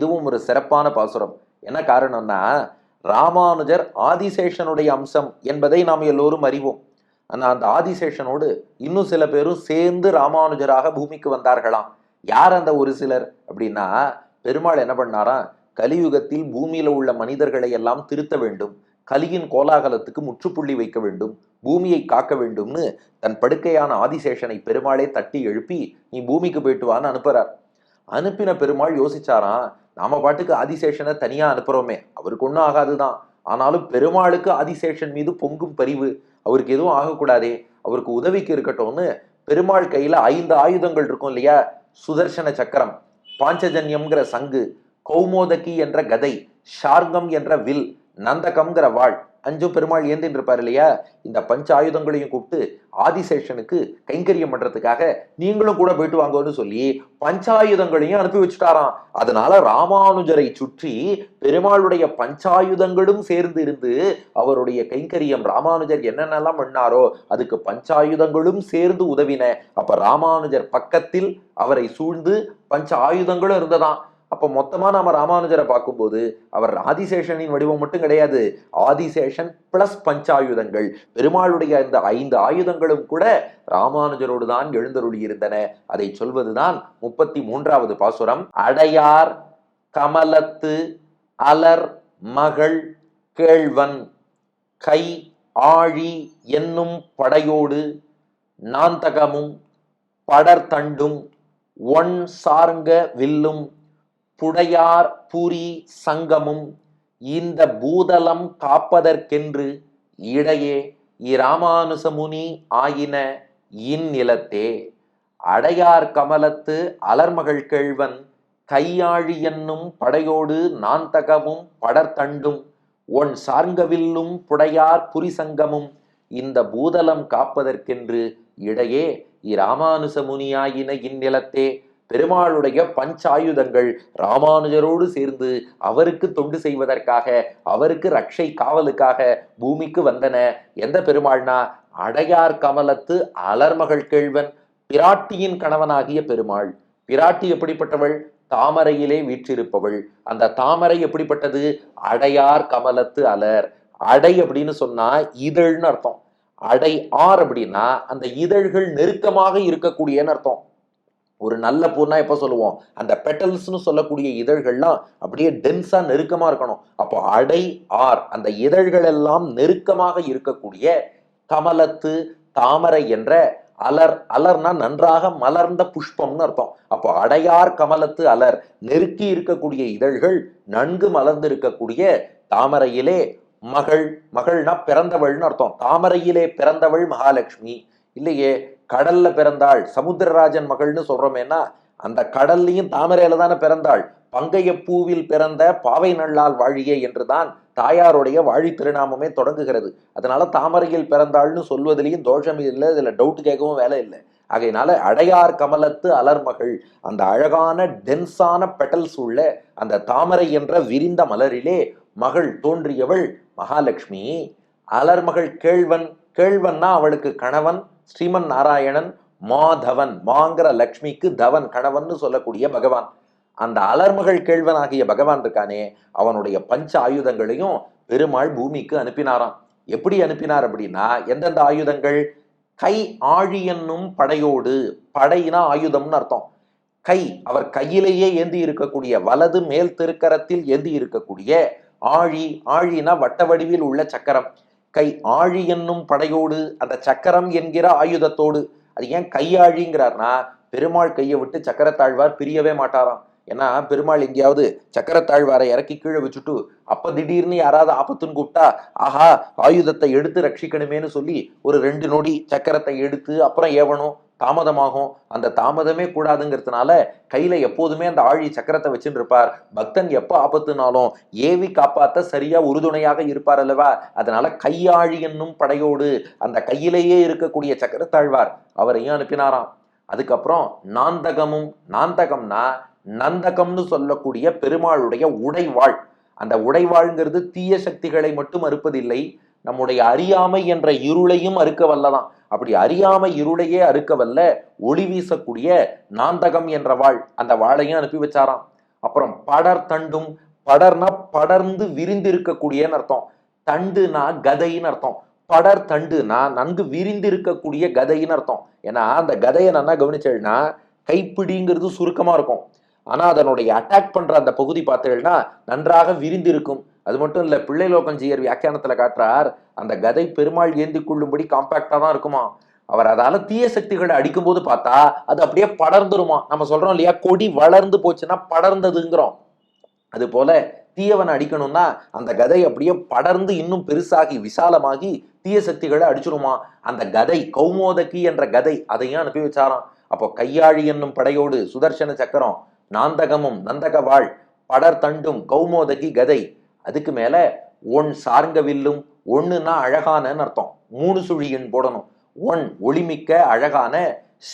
இதுவும் ஒரு சிறப்பான பாசுரம். என்ன காரணம்னா ராமானுஜர் ஆதிசேஷனுடைய அம்சம் என்பதை நாம் எல்லோரும் அறிவோம். ஆனால் அந்த ஆதிசேஷனோடு இன்னும் சில பேரும் சேர்ந்து ராமானுஜராக பூமிக்கு வந்தார்களாம். யார் அந்த ஒரு சிலர்? அப்படின்னா பெருமாள் என்ன பண்ணாராம் கலியுகத்தில் பூமியில உள்ள மனிதர்களை எல்லாம் திருத்த வேண்டும். கலியின் கோலாகலத்துக்கு முற்றுப்புள்ளி வைக்க வேண்டும். பூமியை காக்க வேண்டும்னு தன் படுக்கையான ஆதிசேஷனை பெருமாளே தட்டி எழுப்பி நீ பூமிக்கு போயிட்டு வான்னு அனுப்புறார். அனுப்பின பெருமாள் யோசிச்சாராம் நாம பாட்டுக்கு ஆதிசேஷனை தனியா அனுப்புறோமே. அவருக்கு ஒன்றும் ஆகாது தான் ஆனாலும் பெருமாளுக்கு ஆதிசேஷன் மீது பொங்கும் பரிவு அவருக்கு எதுவும் ஆகக்கூடாதே. அவருக்கு உதவிக்கு இருக்கட்டும்னு பெருமாள் கையில ஐந்து ஆயுதங்கள் இருக்கும் இல்லையா? சுதர்சன சக்கரம் பாஞ்சஜன்யம்ங்கிற சங்கு கௌமோதகி என்ற கதை ஷார்கம் என்ற வில் நந்தகம்ங்கிற வாள் அஞ்சும் பெருமாள் ஏந்தின்றிருப்பார் இல்லையா? இந்த பஞ்ச ஆயுதங்களையும் கூப்பிட்டு ஆதிசேஷனுக்கு கைங்கரியம் பண்றதுக்காக நீங்களும் கூட போயிட்டு வாங்கன்னு சொல்லி பஞ்சாயுதங்களையும் அனுப்பி வச்சுட்டாராம். அதனால ராமானுஜரை சுற்றி பெருமாளுடைய பஞ்சாயுதங்களும் சேர்ந்து இருந்து அவருடைய கைங்கரியம் ராமானுஜர் என்னென்னலாம் பண்ணாரோ அதுக்கு பஞ்சாயுதங்களும் சேர்ந்து உதவின. அப்ப ராமானுஜர் பக்கத்தில் அவரை சூழ்ந்து பஞ்ச ஆயுதங்களும் இருந்ததாம். அப்போ மொத்தமாக நாம் ராமானுஜரை பார்க்கும்போது அவர் ஆதிசேஷனின் வடிவம் மட்டும் கிடையாது. ஆதிசேஷன் பிளஸ் பஞ்சாயுதங்கள். பெருமாளுடைய இந்த ஐந்து ஆயுதங்களும் கூட ராமானுஜரோடு தான் எழுந்தருளி இருந்தன. அதை சொல்வதுதான் முப்பத்தி மூன்றாவது பாசுரம். அடையார் கமலத்து அலர் மகள் கேழ்வன் கை ஆழி என்னும் படையோடு நாந்தகமும் படர்தண்டும் ஒன் சார்ங்க வில்லும் புடையார் பூரி சங்கமும் இந்த பூதலம் காப்பதற்கென்று இடையே இராமானுசமுனி ஆயின இந்நிலத்தே. அடையார் கமலத்து அலர்மகள் கேழ்வன் கையாழி என்னும் படையோடு நான்தகமும் படர்தண்டும் ஒன் சார்ங்கவில்லும் புடையார் புரிசங்கமும் இந்த பூதலம் காப்பதற்கென்று இடையே இராமானுசமுனியாயின இந்நிலத்தே. பெருமாளுடைய பஞ்சாயுதங்கள் ராமானுஜரோடு சேர்ந்து அவருக்கு தொண்டு செய்வதற்காக அவருக்கு ரட்சை காவலுக்காக பூமிக்கு வந்தன. எந்த பெருமாள்னா அடையார் கமலத்து அலர்மகள் கேழ்வன் பிராட்டியின் கணவனாகிய பெருமாள். பிராட்டி எப்படிப்பட்டவள்? தாமரையிலே வீற்றிருப்பவள். அந்த தாமரை எப்படிப்பட்டது? அடையார் கமலத்து அலர். அடை அப்படின்னு சொன்னா இதழ்னு அர்த்தம். அடை ஆர் அப்படின்னா அந்த இதழ்கள் நெருக்கமாக இருக்கக்கூடியன்னு அர்த்தம். ஒரு நல்ல பூனா எப்போ சொல்லுவோம்? அந்த பெட்டல்ஸ்னு சொல்லக்கூடிய இதழ்கள்லாம் அப்படியே டென்ஸாக நெருக்கமாக இருக்கணும். அப்போ அடை ஆர் அந்த இதழ்கள் எல்லாம் நெருக்கமாக இருக்கக்கூடிய கமலத்து தாமரை என்ற அலர் அலர்னா நன்றாக மலர்ந்த புஷ்பம்னு அர்த்தம். அப்போ அடையார் கமலத்து அலர் நெருக்கி இருக்கக்கூடிய இதழ்கள் நன்கு மலர்ந்து இருக்கக்கூடிய தாமரையிலே மகள் மகள்னா பிறந்தவள்னு அர்த்தம். தாமரையிலே பிறந்தவள் மகாலட்சுமி. இல்லையே கடல்ல பிறந்தாள். சமுத்திரராஜன் மகள்னு சொல்றோமேனா அந்த கடல்லையும் தாமரையில தானே பிறந்தாள். பங்கைய பூவில் பிறந்த பாவை நல்லால் வாழியே என்றுதான் தாயாருடைய வாழி திருநாமமே தொடங்குகிறது. அதனால தாமரையில் பிறந்தாள்னு சொல்வதிலையும் தோஷம் இல்லை இதுல டவுட் கேட்கவும் வேலை இல்லை. ஆகையினால அடையார் கமலத்து அலர்மகள் அந்த அழகான டென்ஸான பெட்டல்ஸ் உள்ள அந்த தாமரை என்ற விரிந்த மலரிலே மகள் தோன்றியவள் மகாலட்சுமி. அலர்மகள் கேழ்வன் கேழ்வன்னா அவளுக்கு கணவன் ஸ்ரீமன் நாராயணன் மாதவன் மாங்கிற லக்ஷ்மிக்கு தவன் கணவன் சொல்லக்கூடிய பகவான். அந்த அலர்மகள் கேழ்வனாகிய பகவான் இருக்கானே அவனுடைய பஞ்ச ஆயுதங்களையும் பெருமாள் பூமிக்கு அனுப்பினாராம். எப்படி அனுப்பினார் அப்படின்னா எந்தெந்த ஆயுதங்கள்? கை ஆழி என்னும் படையோடு படையினா ஆயுதம்னு அர்த்தம். கை அவர் கையிலேயே ஏந்தி இருக்கக்கூடிய வலது மேல் திருக்கரத்தில் ஏந்தி இருக்கக்கூடிய ஆழி ஆழினா வட்ட வடிவில் உள்ள சக்கரம். கை ஆழி என்னும் படையோடு அந்த சக்கரம் என்கிற ஆயுதத்தோடு அது ஏன் கையாழிங்கிறார்னா பெருமாள் கையை விட்டு சக்கரத்தாழ்வார் பிரியவே மாட்டாராம். ஏன்னா பெருமாள் எங்கேயாவது சக்கரத்தாழ்வாரை இறக்கி கீழே வச்சுட்டு அப்ப திடீர்னு யாராவது ஆபத்துன்னு கூப்பிட்டா ஆஹா ஆயுதத்தை எடுத்து ரட்சிக்கணுமேனு சொல்லி ஒரு ரெண்டு நொடி சக்கரத்தை எடுத்து அப்புறம் ஏவணும் தாமதமாகும். அந்த தாமதமே கூடாதுங்கிறதுனால கையில எப்போதுமே அந்த ஆழி சக்கரத்தை வச்சுட்டு இருப்பார் பக்தன் எப்ப ஆபத்துனாலும் ஏவி காப்பாத்த சரியா உறுதுணையாக இருப்பார் அல்லவா? அதனால கையாழி என்னும் படையோடு அந்த கையிலேயே இருக்கக்கூடிய சக்கரத்தாழ்வார் அவரையும் அனுப்பினாராம். அதுக்கப்புறம் நாந்தகமும் நாந்தகம்னா நந்தகம்னு சொல்லக்கூடிய பெருமாளுடைய உடைவாள். அந்த உடைவாழ்ங்கிறது தீய சக்திகளை மட்டும் அறுப்பதில்லை நம்முடைய அறியாமை என்ற இருளையும் அறுக்க வல்லதாம் அப்படி அறியாமை இருளையே அறுக்க வல்ல ஒளி வீசக்கூடிய நாந்தகம் என்ற வாள் அந்த வாளையும் அனுப்பி வச்சாராம். அப்புறம் படர் தண்டும் படர்னா படர்ந்து விரிந்திருக்கக்கூடியன்னு அர்த்தம். தண்டுனா கதைன்னு அர்த்தம். படர் தண்டுனா நன்கு விரிந்திருக்கக்கூடிய கதைன்னு அர்த்தம். ஏன்னா அந்த கதையை நல்லா கவனிச்சேன்னா கைப்பிடிங்கிறது சுருக்கமா இருக்கும். ஆனா அதனுடைய அட்டாக் பண்ற அந்த பகுதி பார்த்தீங்கன்னா நன்றாக விரிந்திருக்கும். அது மட்டும் இல்ல பிள்ளை லோகஞ்சியர் வியாக்கியானத்துல காட்டுறார் அந்த கதை பெருமாள் ஏந்தி கொள்ளும்படி காம்பாக்டாக தான் இருக்குமா? அவர் அதால தீய சக்திகளை அடிக்கும்போது பார்த்தா அது அப்படியே படர்ந்துருமா? நம்ம சொல்றோம் இல்லையா கொடி வளர்ந்து போச்சுன்னா படர்ந்ததுங்கிறோம். அது போல தீயவனை அடிக்கணும்னா அந்த கதை அப்படியே படர்ந்து இன்னும் பெருசாகி விசாலமாகி தீய சக்திகளை அடிச்சிருமா? அந்த கதை கௌமோதகி என்ற கதை அதையும் அனுப்பி வச்சாராம். அப்போ கையாழி என்னும் படையோடு சுதர்சன சக்கரம் நாந்தகமும் நந்தக வாழ் படர் தண்டும் கௌமோதகி கதை. அதுக்கு மேல ஒன் சார்ங்க வில்லும் அழகானன்னு அர்த்தம். மூணு சுழியின் போடணும். ஒன் ஒளிமிக்க அழகான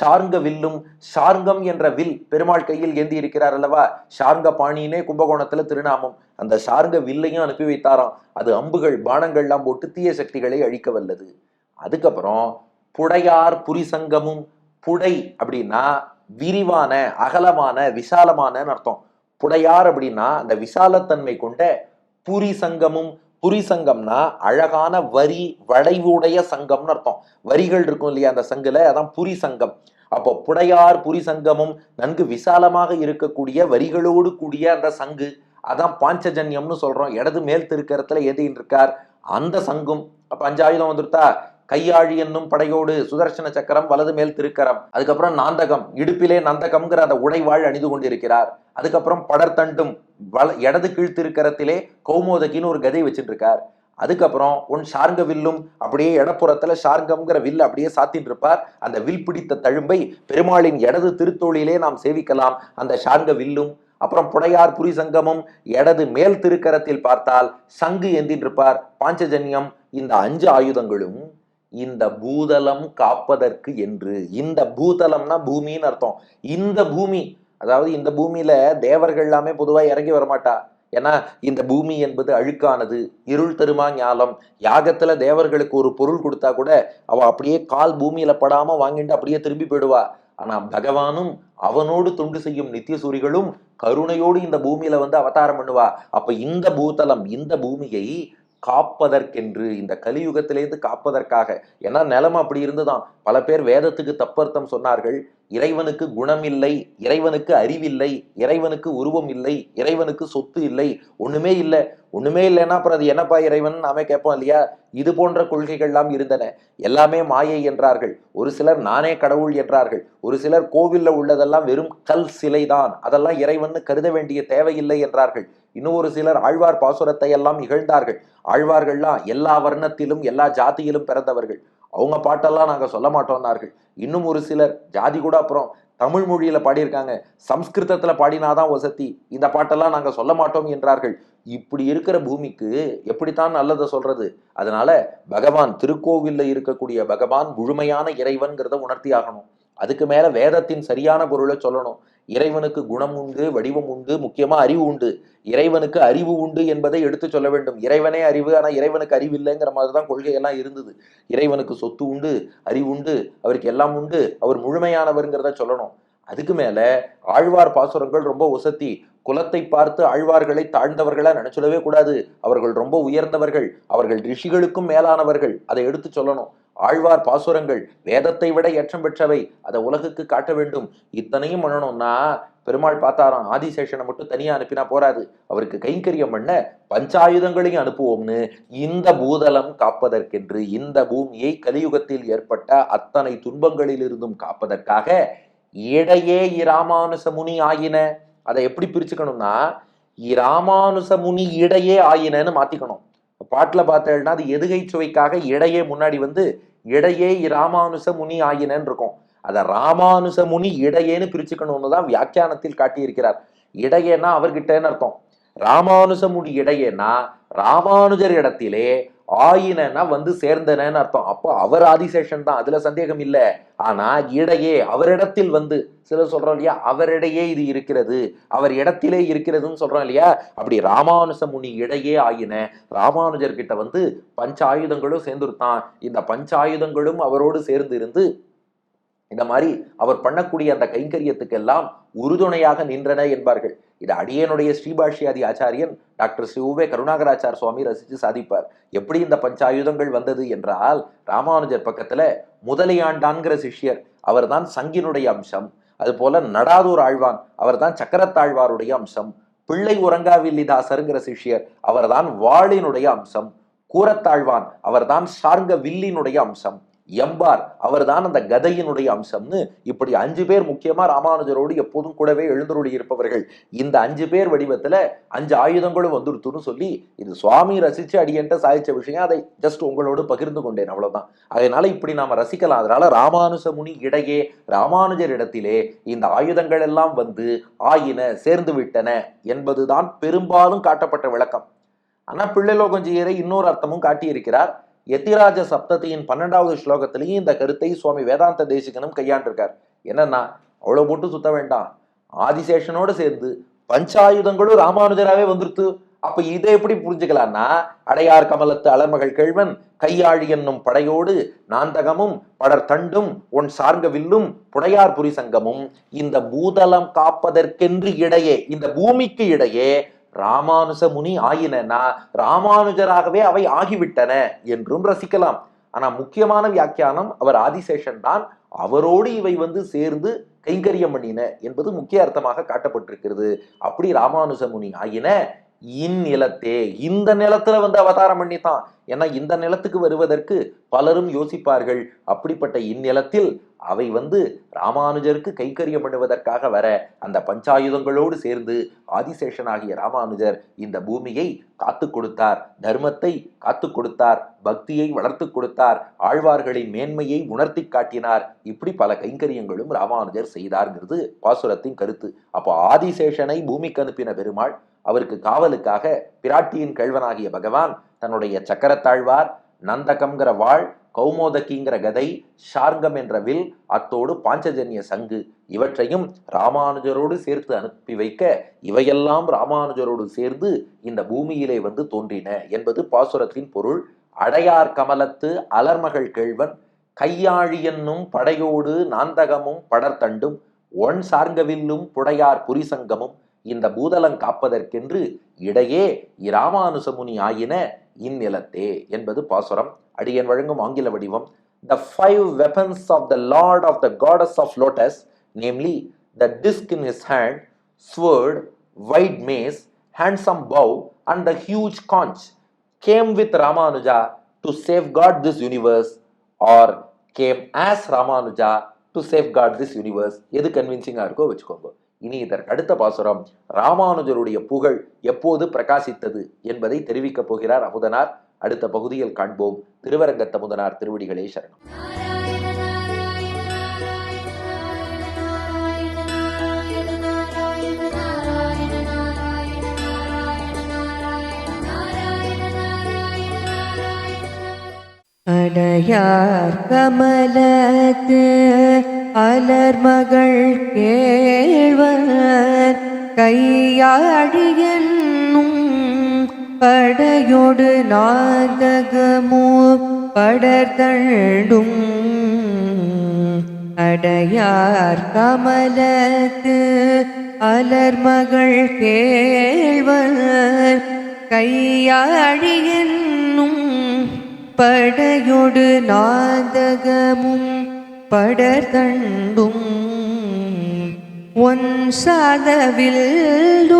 சார்ங்க வில்லும் சார்ங்கம் என்ற வில் பெருமாள் கையில் ஏந்தி இருக்கிறார் அல்லவா? சார்ங்க பாணினே கும்பகோணத்துல திருநாமம். அந்த சார்ங்க வில்லையும் அனுப்பி வைத்தாராம். அது அம்புகள் பானங்கள்லாம் போட்டு தீய சக்திகளை அழிக்க வல்லது. அதுக்கப்புறம் புடையார் புரிசங்கமும் புடை அப்படின்னா விரிவான அகலமான விசாலமான அர்த்தம். புடையார் அப்படின்னா அந்த விசாலத்தன்மை கொண்ட புரி சங்கமும் புரி சங்கம்னா அழகான வரி வளைவுடைய சங்கம்னு அர்த்தம். வரிகள் இருக்கும் இல்லையா அந்த சங்குல? அதான் புரி சங்கம். அப்போ புடையார் புரி சங்கமும் நன்கு விசாலமாக இருக்கக்கூடிய வரிகளோடு கூடிய அந்த சங்கு. அதான் பாஞ்சஜன்யம்னு சொல்றோம். இடது மேல் திருக்கரத்துல ஏதின்னு இருக்கார் அந்த சங்கும். அப்ப அஞ்சாயுதம் வந்துருத்தா? கையாழி என்னும் படையோடு சுதர்சன சக்கரம் வலது மேல் திருக்கரம். அதுக்கப்புறம் நாந்தகம் இடுப்பிலே நந்தகம்ங்கிற அந்த உடைவாள் அணிந்து கொண்டிருக்கிறார். அதுக்கப்புறம் படர்தண்டும் வல இடது கீழ் திருக்கரத்திலே கௌமோதகின்னு ஒரு கதை வச்சுட்டு இருக்கார் அதுக்கப்புறம் உன் சார்ங்க வில்லும் அப்படியே இடப்புறத்துல சார்ங்கம்ங்கிற வில் அப்படியே சாத்தின் இருப்பார் அந்த வில் பிடித்த தழும்பை பெருமாளின் இடது திருத்தொழிலே நாம் சேவிக்கலாம். அந்த சார்ங்க வில்லும் அப்புறம் புடையார் புரி சங்கமும் இடது மேல் திருக்கரத்தில் பார்த்தால் சங்கு ஏந்தின்னு இருப்பார் பாஞ்சஜன்யம் இந்த அஞ்சு ஆயுதங்களும் இந்த பூதலம் காப்பதற்கு என்று. இந்த பூதலம்னா பூமின்னு அர்த்தம். இந்த பூமி அதாவது இந்த பூமியில தேவர்கள் எல்லாமே பொதுவாக இறங்கி வரமாட்டா. ஏன்னா இந்த பூமி என்பது அழுக்கானது இருள் தருமா ஞாலம். யாகத்துல தேவர்களுக்கு ஒரு பொருள் கொடுத்தா கூட அவ அப்படியே கால் பூமியில படாம வாங்கிட்டு அப்படியே திரும்பி போயிடுவா. ஆனா பகவானும் அவனோடு தொண்டு செய்யும் நித்திய சூரிகளும் கருணையோடு இந்த பூமியில வந்து அவதாரம் பண்ணுவா. அப்ப இந்த பூதலம் இந்த பூமியை காப்பதற்கென்று இந்த கலியுகத்திலேருந்து காப்பதற்காக. ஏன்னா நிலைமை அப்படி இருந்துதான். பல பேர் வேதத்துக்கு தப்பர்த்தம் சொன்னார்கள். இறைவனுக்கு குணம் இல்லை இறைவனுக்கு அறிவில்லை இறைவனுக்கு உருவம் இல்லை இறைவனுக்கு சொத்து இல்லை ஒண்ணுமே இல்லை. ஒண்ணுமே இல்லைன்னா அப்புறம் அது என்னப்பா இறைவன்? நாமே கேட்போம் இல்லையா? இது போன்ற கொள்கைகள்லாம் இருந்தன. எல்லாமே மாயை என்றார்கள். ஒரு சிலர் நானே கடவுள் என்றார்கள். ஒரு சிலர் கோவில்ல உள்ளதெல்லாம் வெறும் கல் சிலைதான். அதெல்லாம் இறைவன் கருத வேண்டிய தேவையில்லை என்றார்கள். இன்னும் ஒரு சிலர் ஆழ்வார் பாசுரத்தை எல்லாம் இகழ்ந்தார்கள். ஆழ்வார்கள்லாம் எல்லா வர்ணத்திலும் எல்லா ஜாதியிலும் பிறந்தவர்கள். அவங்க பாட்டெல்லாம் நாங்கள் சொல்ல மாட்டோம்னார்கள். இன்னும் ஒரு சிலர் ஜாதி கூட அப்புறம் தமிழ் மொழியில பாடியிருக்காங்க. சம்ஸ்கிருதத்துல பாடினாதான் வசதி. இந்த பாட்டெல்லாம் நாங்க சொல்ல மாட்டோம் என்றார்கள். இப்படி இருக்கிற பூமிக்கு எப்படித்தான் நல்லதை சொல்றது? அதனால பகவான் திருக்கோவில்ல இருக்கக்கூடிய பகவான் முழுமையான இறைவன்கிறத உணர்த்தி ஆகணும் அதுக்கு மேல வேதத்தின் சரியான பொருளை சொல்லணும். இறைவனுக்கு குணம் உண்டு வடிவம் உண்டு முக்கியமா அறிவு உண்டு. இறைவனுக்கு அறிவு உண்டு என்பதை எடுத்து சொல்ல வேண்டும். இறைவனே அறிவு ஆனா இறைவனுக்கு அறிவு இல்லைங்கிற மாதிரி தான் கொள்கையெல்லாம் இருந்தது. இறைவனுக்கு சொத்து உண்டு அறிவு உண்டு அவருக்கு எல்லாம் உண்டு அவர் முழுமையானவருங்கிறத சொல்லணும். அதுக்கு மேல ஆழ்வார் பாசுரங்கள் ரொம்ப உசத்தி குலத்தை பார்த்து ஆழ்வார்களை தாழ்ந்தவர்களா நினைச்சிடவே கூடாது. அவர்கள் ரொம்ப உயர்ந்தவர்கள் அவர்கள் ரிஷிகளுக்கும் மேலானவர்கள் அதை எடுத்து சொல்லணும். ஆழ்வார் பாசுரங்கள் வேதத்தை விட ஏற்றம் பெற்றவை அதை உலகுக்கு காட்ட வேண்டும். இத்தனையும் பண்ணணும்னா பெருமாள் பார்த்தாராம் ஆதிசேஷனை மட்டும் தனியா அனுப்பினா போராது அவருக்கு கைங்கரியம் பண்ண பஞ்சாயுதங்களையும் அனுப்புவோம்னு இந்த பூதலம் காப்பதற்கென்று இந்த பூமியை கலியுகத்தில் ஏற்பட்ட அத்தனை துன்பங்களிலிருந்தும் காப்பதற்காக இடையே இராமானுச முனி ஆயின. அதை எப்படி பிரிச்சுக்கணும்னா இராமானுச முனி இடையே ஆயினன்னு மாத்திக்கணும். பாட்டில் பார்த்தேன்னா அது எதுகை சுவைக்காக இடையே முன்னாடி வந்து இடையே ராமானுச முனி ஆயினன்னு இருக்கும். அதை ராமானுச முனி இடையேன்னு பிரிச்சுக்கணும்னு தான் வியாக்கியானத்தில் காட்டியிருக்கிறார். இடையேன்னா அவர்கிட்டன்னு அர்த்தம். ராமானுச முனி இடையேன்னா ராமானுஜர் இடத்திலே ஆயினன்னா வந்து சேர்ந்தனன்னு அர்த்தம். அப்போ அவர் ஆதிசேஷன் தான் அதுல சந்தேகம் இல்லை. ஆனா இடையே அவரிடத்தில் வந்து சிலர் சொல்றோம் இல்லையா அவரிடையே இது இருக்கிறது அவர் இடத்திலே இருக்கிறதுன்னு சொல்றோம் இல்லையா? அப்படி ராமானுச முனி இடையே ஆயின ராமானுஜர் கிட்ட வந்து பஞ்ச ஆயுதங்களும் சேர்ந்துருத்தான். இந்த பஞ்ச ஆயுதங்களும் அவரோடு சேர்ந்து இருந்து இந்த மாதிரி அவர் பண்ணக்கூடிய அந்த கைங்கரியத்துக்கெல்லாம் உறுதுணையாக நின்றன என்பார்கள். இது அடியனுடைய ஸ்ரீபாஷ்யாதி ஆச்சாரியன் டாக்டர் ஸ்ரீ உவே கருணாகராச்சார் சுவாமி ரசித்து சாதிப்பார். எப்படி இந்த பஞ்சாயுதங்கள் வந்தது என்றால் ராமானுஜர் பக்கத்துல முதலையாண்டான்கிற சிஷ்யர் அவர்தான் சங்கினுடைய அம்சம். அதுபோல நடாதூர் ஆழ்வான் அவர்தான் சக்கரத்தாழ்வாருடைய அம்சம். பிள்ளை உறங்காவில்லிதாசருங்கிற சிஷ்யர் அவர்தான் வாளினுடைய அம்சம். கூரத்தாழ்வான் அவர்தான் சார்ங்க வில்லினுடைய அம்சம். எம்பார் அவர்தான் அந்த கதையினுடைய அம்சம்னு இப்படி அஞ்சு பேர் முக்கியமா ராமானுஜரோடு எப்போதும் கூடவே எழுந்தருளி இருப்பவர்கள். இந்த அஞ்சு பேர் வடிவத்துல அஞ்சு ஆயுதங்களும் வந்துருத்துன்னு சொல்லி இது சுவாமி ரசிச்சு அடியன்ட்ட சாதிச்ச விஷயம் அதை ஜஸ்ட் உங்களோடு பகிர்ந்து கொண்டேன் அவ்வளவுதான். அதனால இப்படி நாம ரசிக்கலாம். அதனால ராமானுஜமுனி இடையே ராமானுஜர் இடத்திலே இந்த ஆயுதங்கள் எல்லாம் வந்து ஆயின சேர்ந்து விட்டன என்பதுதான் பெரும்பாலும் காட்டப்பட்ட விளக்கம். ஆனா பிள்ளைலோகஞ்சியரை இன்னொரு அர்த்தமும் காட்டியிருக்கிறார். எத்திராஜ சப்தத்தியின் பன்னெண்டாவது ஸ்லோகத்திலையும் இந்த கருத்தை சுவாமி வேதாந்த தேசிகனும் கையாண்டிருக்கார். என்னன்னா அவ்வளவு போட்டு சுத்த வேண்டாம். ஆதிசேஷனோடு சேர்ந்து பஞ்சாயுதங்களும் ராமானுஜராகவே வந்துருத்து அப்ப இதை எப்படி புரிஞ்சுக்கலாம்னா அடையார் கமலத்து அலமகள் கேழ்வன் கையாழி என்னும் படையோடு நாந்தகமும் படர் தண்டும் உன் சார்ந்த வில்லும் புடையார் புரிசங்கமும் இந்த பூதலம் காப்பதற்கென்று இடையே இந்த பூமிக்கு இடையே ராமானுச முனி நான் ராமானுஜராகவே அவை ஆகிவிட்டன என்றும் ரசிக்கலாம். ஆனா முக்கியமான வியாக்கியானம் அவர் ஆதிசேஷன் தான். அவரோடு இவை வந்து சேர்ந்து கைங்கரியம் பண்ணின என்பது முக்கிய அர்த்தமாக காட்டப்பட்டிருக்கிறது. அப்படி ராமானுஜ முனி ஆயின. இந்நிலத்தே இந்த நிலத்துல வந்து அவதாரம் பண்ணித்தான். ஏன்னா இந்த நிலத்துக்கு வருவதற்கு பலரும் யோசிப்பார்கள். அப்படிப்பட்ட இந்நிலத்தில் அவை வந்து ராமானுஜருக்கு கைக்கரியம் பண்ணுவதற்காக வர அந்த பஞ்சாயுதங்களோடு சேர்ந்து ஆதிசேஷனாகிய ராமானுஜர் இந்த பூமியை காத்து கொடுத்தார். தர்மத்தை காத்து கொடுத்தார். பக்தியை வளர்த்து கொடுத்தார். ஆழ்வார்களின் மேன்மையை உணர்த்தி காட்டினார். இப்படி பல கைங்கரியங்களும் ராமானுஜர் செய்தார்ங்கிறது பாசுரத்தின் கருத்து. அப்போ ஆதிசேஷனை பூமிக்கு அனுப்பின பெருமாள் அவருக்கு காவலுக்காக பிராட்டியின் கழ்வனாகிய பகவான் தன்னுடைய சக்கரத்தாழ்வார் நந்தகம்ங்கிற வாழ் கௌமோதகிங்கிற கதை ஷார்கம் என்ற வில் அத்தோடு பாஞ்சஜன்ய சங்கு இவற்றையும் ராமானுஜரோடு சேர்த்து அனுப்பி வைக்க இவையெல்லாம் ராமானுஜரோடு சேர்ந்து இந்த பூமியிலே வந்து தோன்றின என்பது பாசுரத்தின் பொருள். அடையார் கமலத்து அலர்மகள் கேழ்வன் கையாழியன்னும் படையோடு நாந்தகமும் படர்தண்டும் ஒன் சார்ங்கவில்லும் புடையார் புரிசங்கமும் இந்த பூதலம் காப்பதற்கென்று இடையே இராமானுசமுனி ஆயின இந்நிலத்தே என்பது பாசுரம் அடியன் வழங்கும் ஆங்கில வடிவம் the five weapons of the lord of the goddess of lotus namely the disc in his hand sword white mace handsome bow and the huge conch came with Ramanuja to save God this universe or came as Ramanuja to safe God this universe எது கன்வின்சிங்காக இருக்கோ வச்சுக்கோங்க இனி இதற்கு அடுத்த பாசுரம் ராமானுஜருடைய புகழ் எப்போது பிரகாசித்தது என்பதை தெரிவிக்கப் போகிறார் அமுதனார். அடுத்த பகுதியில் காண்போம். திருவரங்கத்த அமுதனார் திருவடிகளே சரணம். அடையார் கமலத்து அலர் மகள் கேழ்வர் கையாழியன்னும் படையொடு நாதகமோ படர்தண்டும் அடையார் கமலத்து அலர் மகள் கேழ்வர் கையாழியன்னும் படையொடு நாதகமும் படர்தண்டும் ஒன் சாதவில்லும்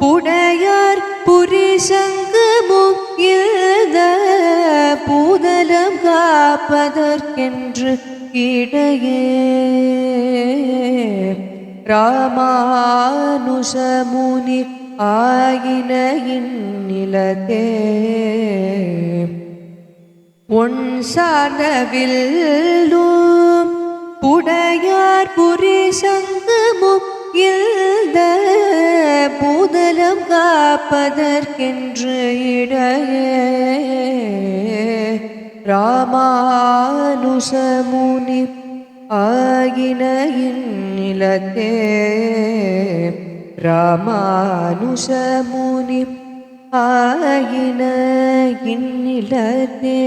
புடையார் புரிசங்கமும் எழுத பூதலம் காப்பதற்கென்று இடையே. ராமானுஷமுனி ஆயின இந்நிலத்தே உன் சார்ந்தவில்லும் புடையார் புரி சங்கமும் இந்த பூதலம் காப்பதற்கென்று இடையே. ராமானுசமுனி ஆகின இந்நிலத்தே. ராமானுசமு ஆயின இந்நிலத்தே.